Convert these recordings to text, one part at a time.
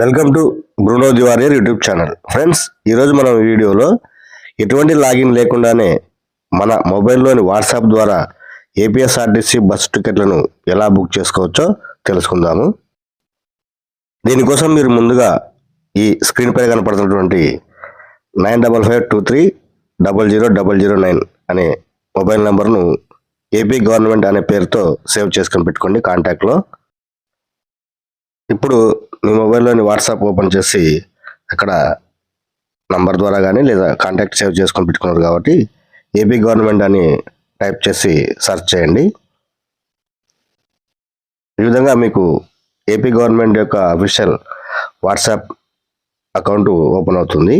Welcome to Bruno the warrior YouTube channel. Friends ఈరోజు మనం ఈ వీడియోలో ఎటువంటి లాగిన్ లేకుండానే మన మొబైల్లోని వాట్సాప్ ద్వారా ఏపీఎస్ఆర్టీసీ బస్సు టికెట్లను ఎలా బుక్ చేసుకోవచ్చో తెలుసుకుందాము. దీనికోసం మీరు ముందుగా ఈ స్క్రీన్ పై కనపడుతున్నటువంటి nine double five two three double zero double zero nine అనే మొబైల్ నెంబర్ను ఏపీ గవర్నమెంట్ అనే పేరుతో సేవ్ చేసుకొని పెట్టుకోండి కాంటాక్ట్లో. ఇప్పుడు మీ మొబైల్లోని వాట్సాప్ ఓపెన్ చేసి అక్కడ నంబర్ ద్వారా కానీ లేదా కాంటాక్ట్ సేవ్ చేసుకొని పెట్టుకున్నారు కాబట్టి ఏపీ గవర్నమెంట్ అని టైప్ చేసి సెర్చ్ చేయండి. ఈ విధంగా మీకు ఏపీ గవర్నమెంట్ యొక్క అఫీషియల్ వాట్సాప్ అకౌంట్ ఓపెన్ అవుతుంది.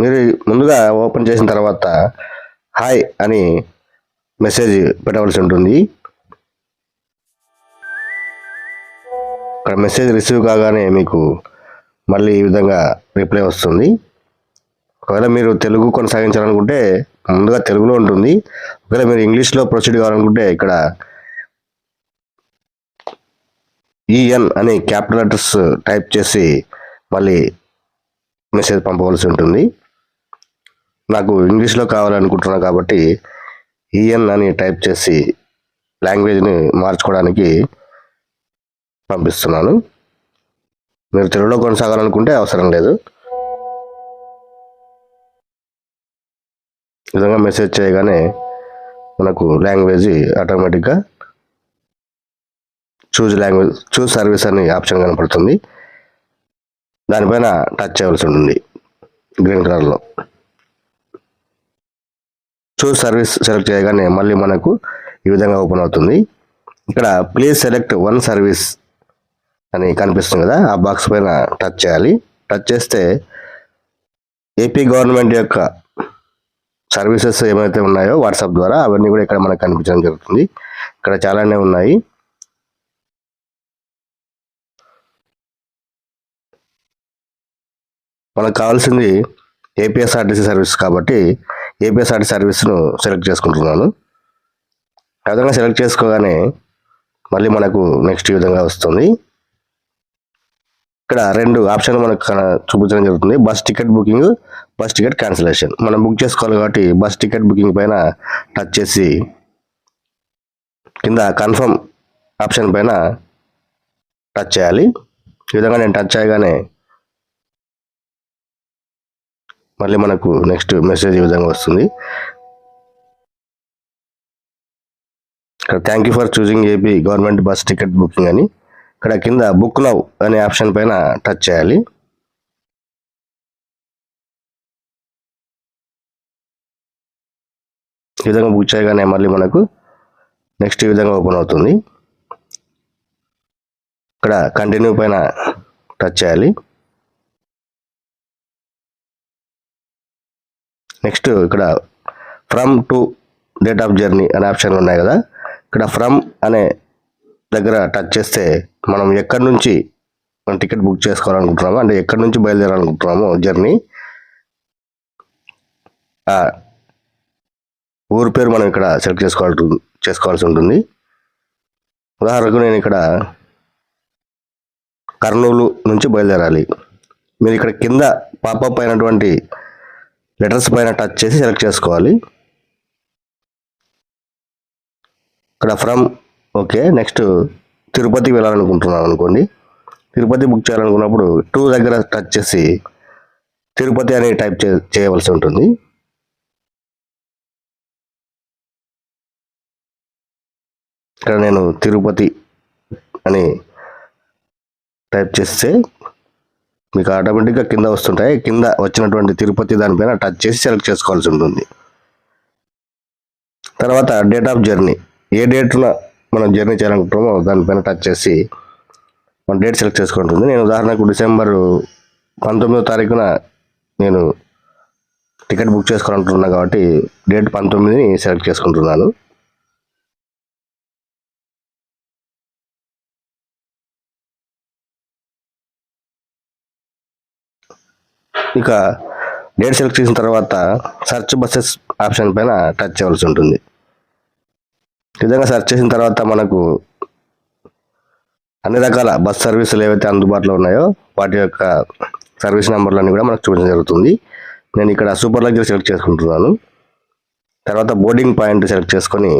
మీరు ముందుగా ఓపెన్ చేసిన తర్వాత హాయ్ అని మెసేజ్ పెట్టవలసి ఉంటుంది. అక్కడ మెసేజ్ రిసీవ్ కాగానే మీకు మళ్ళీ ఈ విధంగా రిప్లై వస్తుంది. ఒకవేళ మీరు తెలుగు కొనసాగించాలనుకుంటే ముందుగా తెలుగులో ఉంటుంది. ఒకవేళ మీరు ఇంగ్లీష్లో ప్రొసీడ్ కావాలనుకుంటే ఇక్కడ ఈఎన్ అని క్యాపిటల్ లెటర్స్ టైప్ చేసి మళ్ళీ మెసేజ్ పంపవలసి ఉంటుంది. నాకు ఇంగ్లీష్లో కావాలనుకుంటున్నాను కాబట్టి ఈఎన్ అని టైప్ చేసి లాంగ్వేజ్ని మార్చుకోవడానికి పంపిస్తున్నాను. మీరు తెలుగులో కొనసాగాలనుకుంటే అవసరం లేదు. ఈ విధంగా మెసేజ్ చేయగానే మనకు లాంగ్వేజ్ ఆటోమేటిక్గా చూజ్ లాంగ్వేజ్ చూజ్ సర్వీస్ అనే ఆప్షన్ కనపడుతుంది. దానిపైన టచ్ చేయవలసి ఉంటుంది గ్రీన్ కలర్లో. చూజ్ సర్వీస్ సెలెక్ట్ చేయగానే మళ్ళీ మనకు ఈ విధంగా ఓపెన్ అవుతుంది. ఇక్కడ ప్లీజ్ సెలెక్ట్ వన్ సర్వీస్ అని కనిపిస్తుంది కదా ఆ బాక్స్ పైన టచ్ చేయాలి. టచ్ చేస్తే ఏపీ గవర్నమెంట్ యొక్క సర్వీసెస్ ఏమైతే ఉన్నాయో వాట్సాప్ ద్వారా అవన్నీ కూడా ఇక్కడ మనకు కనిపించడం జరుగుతుంది. ఇక్కడ చాలానే ఉన్నాయి. మనకు కావాల్సింది ఏపీఎస్ఆర్టీసీ సర్వీస్ కాబట్టి ఏపీఎస్ఆర్టీ సర్వీస్ను సెలెక్ట్ చేసుకుంటున్నాను. ఆ విధంగా సెలెక్ట్ చేసుకోగానే మళ్ళీ మనకు నెక్స్ట్ ఈ విధంగా వస్తుంది. ఇక్కడ రెండు ఆప్షన్లు మనకు చూపించడం జరుగుతుంది. Bus ticket booking bus ticket cancellation. మనం బుక్ చేసుకోవాలి కాబట్టి బస్ టికెట్ బుకింగ్ పైన టచ్ చేసి కింద కన్ఫర్మ్ ఆప్షన్ పైన టచ్ చేయాలి. ఈ విధంగా నేను టచ్ చేయగానే మళ్ళీ మనకు నెక్స్ట్ మెసేజ్ ఈ విధంగా వస్తుంది. ఇక్కడ thank you for choosing AP government bus ticket booking అని. ఇక్కడ కింద బుక్ నౌ అనే ఆప్షన్ పైన టచ్ చేయాలి. ఈ విధంగా బుక్ చేయగానే మళ్ళీ మనకు నెక్స్ట్ ఈ విధంగా ఓపెన్ అవుతుంది. ఇక్కడ కంటిన్యూ పైన టచ్ చేయాలి. నెక్స్ట్ ఇక్కడ from to date of journey అనే ఆప్షన్లు ఉన్నాయి కదా. ఇక్కడ ఫ్రమ్ అనే దగ్గర టచ్ చేస్తే మనం ఎక్కడి నుంచి మనం టికెట్ బుక్ చేసుకోవాలనుకుంటున్నామో అంటే ఎక్కడి నుంచి బయలుదేరాలనుకుంటున్నామో జర్నీ ఊరు పేరు మనం ఇక్కడ సెలెక్ట్ చేసుకోవాలి చేసుకోవాల్సి ఉంటుంది. ఉదాహరణకు నేను ఇక్కడ కర్నూలు నుంచి బయలుదేరాలి. మీరు ఇక్కడ కింద పాపప్ అయినటువంటి లెటర్స్ పైన టచ్ చేసి సెలెక్ట్ చేసుకోవాలి. ఇక్కడ ఫ్రమ్ ఓకే నెక్స్ట్ తిరుపతికి వెళ్ళాలనుకుంటున్నాను అనుకోండి. తిరుపతి బుక్ చేయాలనుకున్నప్పుడు టూ దగ్గర టచ్ చేసి తిరుపతి అని టైప్ చే చేయవలసి ఉంటుంది. ఇక్కడ నేను తిరుపతి అని టైప్ చేస్తే మీకు ఆటోమేటిక్గా కింద వస్తుంటాయి. కింద వచ్చినటువంటి తిరుపతి దానిపైన టచ్ చేసి సెలెక్ట్ చేసుకోవాల్సి ఉంటుంది. తర్వాత డేట్ ఆఫ్ జర్నీ ఏ డేట్న మనం జర్నీ చేయాలనుకుంటామో దానిపైన టచ్ చేసి మన డేట్ సెలెక్ట్ చేసుకుంటుంది. నేను ఉదాహరణకు డిసెంబర్ పంతొమ్మిదో తారీఖున నేను టికెట్ బుక్ చేసుకోవాలనుకుంటున్నాను కాబట్టి డేట్ పంతొమ్మిదిని సెలెక్ట్ చేసుకుంటున్నాను. ఇక డేట్ సెలెక్ట్ చేసిన తర్వాత సర్చ్ బస్సెస్ ఆప్షన్ పైన టచ్ చేయవలసి ఉంటుంది. నిజంగా విధంగా సెర్చ్ చేసిన తర్వాత మనకు అన్ని రకాల బస్ సర్వీసులు ఏవైతే అందుబాటులో ఉన్నాయో వాటి యొక్క సర్వీస్ నెంబర్లన్నీ కూడా మనకు చూపించడం జరుగుతుంది. నేను ఇక్కడ సూపర్ లగ్జరీ సెలెక్ట్ చేసుకుంటున్నాను. తర్వాత బోర్డింగ్ పాయింట్ సెలెక్ట్ చేసుకొని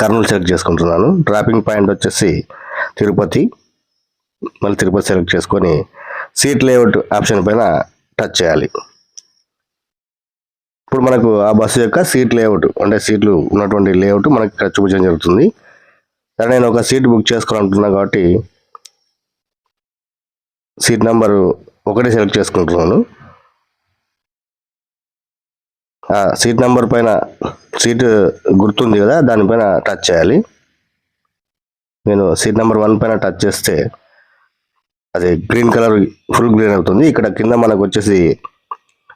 కర్నూలు సెలెక్ట్ చేసుకుంటున్నాను. డ్రాపింగ్ పాయింట్ వచ్చేసి తిరుపతి మళ్ళీ తిరుపతి సెలెక్ట్ చేసుకొని సీట్ లేఅవుట్ ఆప్షన్ పైన టచ్ చేయాలి. ఇప్పుడు మనకు ఆ బస్సు యొక్క సీట్ లేఅవుట్ అంటే సీట్లు ఉన్నటువంటి లేఅవుట్ మనకి ఇక్కడ చూపించడం జరుగుతుంది. సరే నేను ఒక సీట్ బుక్ చేసుకోవాలనుకుంటున్నాను కాబట్టి సీట్ నెంబర్ ఒకటి సెలెక్ట్ చేసుకుంటున్నాను. సీట్ నెంబర్ పైన సీట్ గుర్తుంది కదా దానిపైన టచ్ చేయాలి. నేను సీట్ నెంబర్ వన్ పైన టచ్ చేస్తే అది గ్రీన్ కలర్ ఫుల్ గ్రీన్ అవుతుంది. ఇక్కడ కింద మనకు వచ్చేసి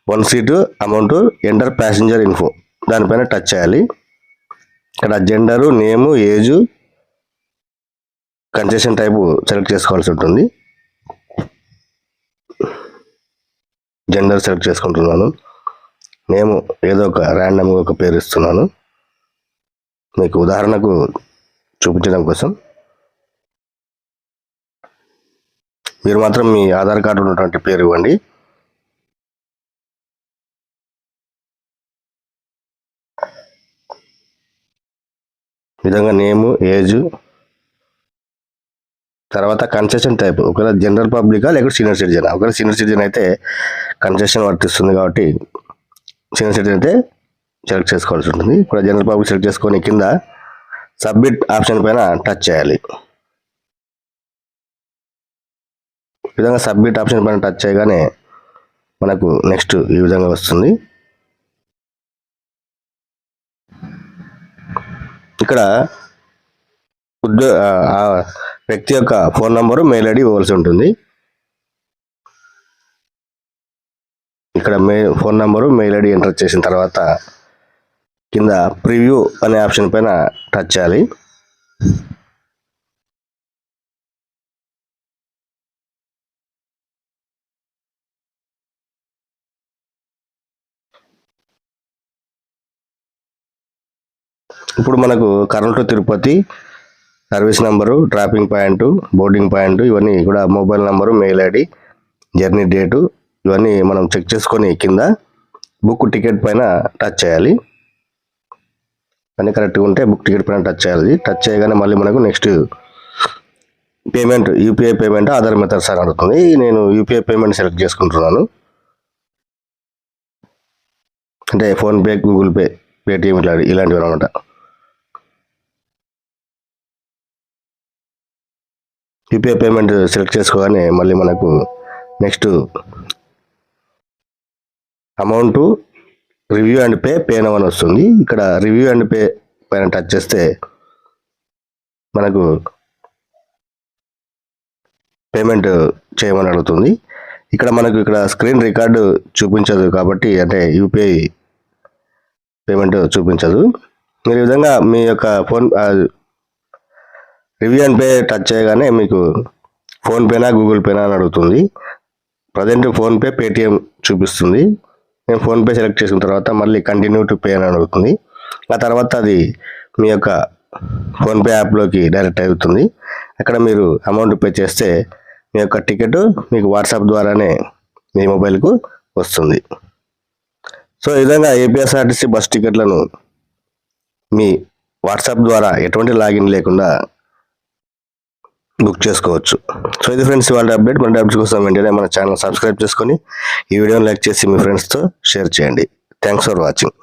one seat amount enter passenger info. దానిపైన టచ్ చేయాలి. ఇక్కడ gender name age concession type select చేసుకోవాల్సి ఉంటుంది. జెండర్ సెలెక్ట్ చేసుకుంటున్నాను. నేము ఏదో ఒక ర్యాండమ్గా ఒక పేరు ఇస్తున్నాను. మీకు ఉదాహరణకు చూపించడం కోసం. మీరు మాత్రం మీ ఆధార్ కార్డు ఉన్నటువంటి పేరు ఇవ్వండి. విధంగా నేము ఏజ్ తర్వాత కన్సెషన్ టైప్ ఒకవేళ జనరల్ పబ్లికా లేకపోతే సీనియర్ సిటిజన్ ఒకవేళ సీనియర్ సిటిజన్ అయితే కన్సెషన్ వర్తిస్తుంది కాబట్టి సీనియర్ సిటిజన్ అయితే సెలెక్ట్ చేసుకోవాల్సి ఉంటుంది. ఇప్పుడు జనరల్ పబ్లిక్ సెలెక్ట్ చేసుకొని కింద సబ్మిట్ ఆప్షన్ పైన టచ్ చేయాలి. ఈ విధంగా సబ్మిట్ ఆప్షన్ పైన టచ్ చేయగానే మనకు నెక్స్ట్ ఈ విధంగా వస్తుంది. ఇక్కడ ఉద్యో ఆ వ్యక్తి యొక్క ఫోన్ నంబరు మెయిల్ ఐడి ఇవ్వాల్సి ఉంటుంది. ఇక్కడ మే phone number mail ID enter చేసిన తర్వాత కింద ప్రివ్యూ అనే ఆప్షన్ పైన టచ్ చేయాలి. ఇప్పుడు మనకు Kurnool Tirupati service number dropping point boarding point ఇవన్నీ కూడా mobile number mail ID journey date ఇవన్నీ మనం చెక్ చేసుకొని కింద బుక్ టికెట్ పైన టచ్ చేయాలి. అన్నీ కరెక్ట్గా ఉంటే బుక్ టికెట్ పైన టచ్ చేయాలి. టచ్ చేయగానే మళ్ళీ మనకు next payment UPI payment Aadhaar methods అని అడుగుతుంది. నేను యూపీఐ పేమెంట్ సెలెక్ట్ చేసుకుంటున్నాను. అంటే ఫోన్పే గూగుల్ పే పేటిఎం ఇట్లా ఇలాంటివి అనమాట యూపీఐ పేమెంట్ సెలెక్ట్ చేసుకోగానే మళ్ళీ మనకు next amount review and pay pay now అని వస్తుంది. ఇక్కడ రివ్యూ అండ్ పే పైన టచ్ చేస్తే మనకు పేమెంట్ చేయమని అడుగుతుంది. ఇక్కడ మనకు ఇక్కడ స్క్రీన్ రికార్డు చూపించదు కాబట్టి అంటే యూపీఐ పేమెంట్ చూపించదు. మీరు ఈ విధంగా మీ యొక్క phone review and pay touch చేయగానే మీకు ఫోన్పేనా గూగుల్ పేనా అని అడుగుతుంది. ప్రజెంట్ ఫోన్పే పేటిఎం చూపిస్తుంది. నేను ఫోన్పే సెలెక్ట్ చేసిన తర్వాత మళ్ళీ కంటిన్యూ టు పే అని అడుగుతుంది. ఆ తర్వాత అది మీ యొక్క ఫోన్పే యాప్లోకి డైరెక్ట్ అవుతుంది అక్కడ మీరు అమౌంట్ పే చేస్తే మీ యొక్క టికెట్ మీకు వాట్సాప్ ద్వారానే మీ మొబైల్కు వస్తుంది. సో ఈ విధంగా ఏపీఎస్ఆర్టీసీ బస్ టికెట్లను మీ వాట్సాప్ ద్వారా ఎటువంటి లాగిన్ లేకుండా బుక్ చేసుకోవచ్చు. సో ఇది ఫ్రెండ్స్ ఇవాళ అప్డేట్ మన అప్డేట్స్ కోసం వెంటనే మన ఛానల్ సబ్స్క్రైబ్ చేసుకొని ఈ వీడియోని లైక్ చేసి మీ ఫ్రెండ్స్తో షేర్ చేయండి. Thanks for watching